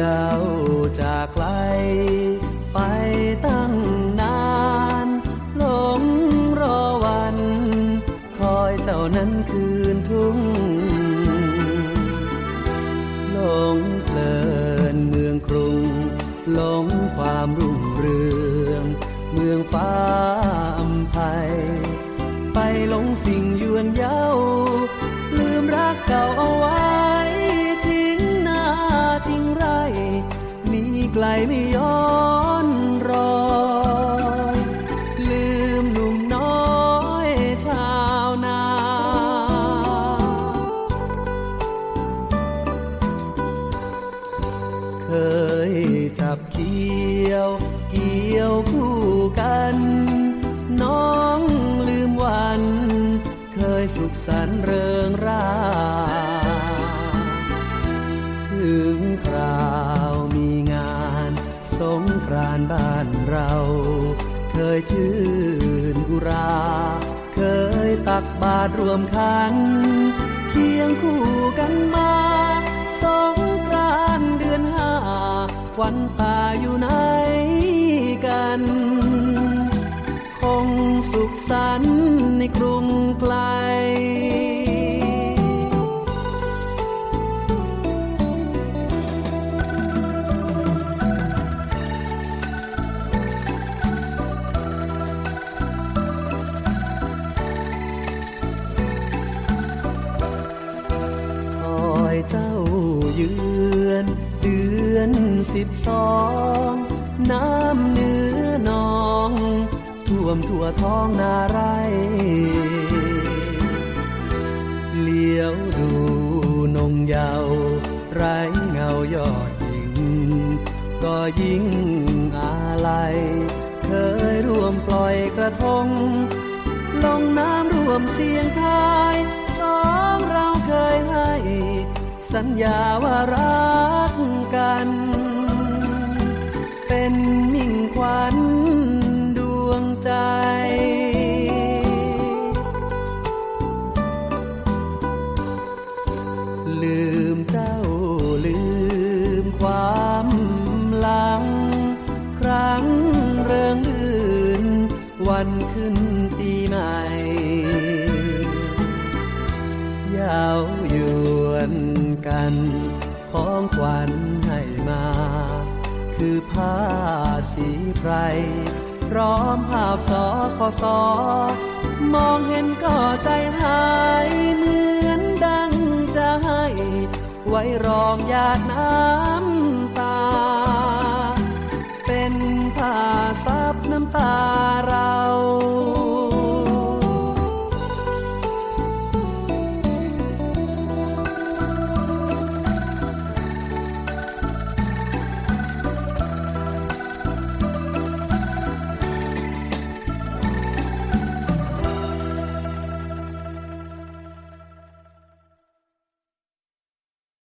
เจ้าจากไกล ไปตั้งนานหลงรอวัน คอยเจ้านั้นคืนทุ่งหลงเพลินเมืองกรุงหลงความรุ่งเรืองเมืองฟ้าอำไพไปหลงสิ่งยวนเย้าลืมรักเก่าเอาไว้ ไม่ย้อนรอยลืมหนุ่มน้อยชาวนา เคยจับเกี่ยว เกี่ยวคู่กัน น้องลืมวัน เคยสุขสันต์เริงรา เราเคยชื่นอุรา เคยตักบาตรรวมขัน เคียงคู่กันมาสองกรานเดือนห้าควันตาอยู่ไหนกัน คงสุขสันต์ในกรุง เจ้าเยือน เดือนสิบสอง น้ำเนื้อนอง ท่วมทั่วท้องนาไรเลี้ยวดูนงเยาวไร้เงายอดหญิง ก็ยิ่งอาลัยเคยร่วมปล่อยกระทง ลงน้ำร่วมเสียงทาย สัญญาว่ารักกัน เป็นมิ่งขวัญดวงใจ ลืมเจ้าลืมความหลัง ครั้งเริงรื่นวันขึ้นปีใหม่ ของขวัญให้มา คือผ้าสีไพรพร้อมภาพสอขอสอมองเห็นก็ใจหายเหมือนดังจะให้ ไว้รองหยาดน้ำตา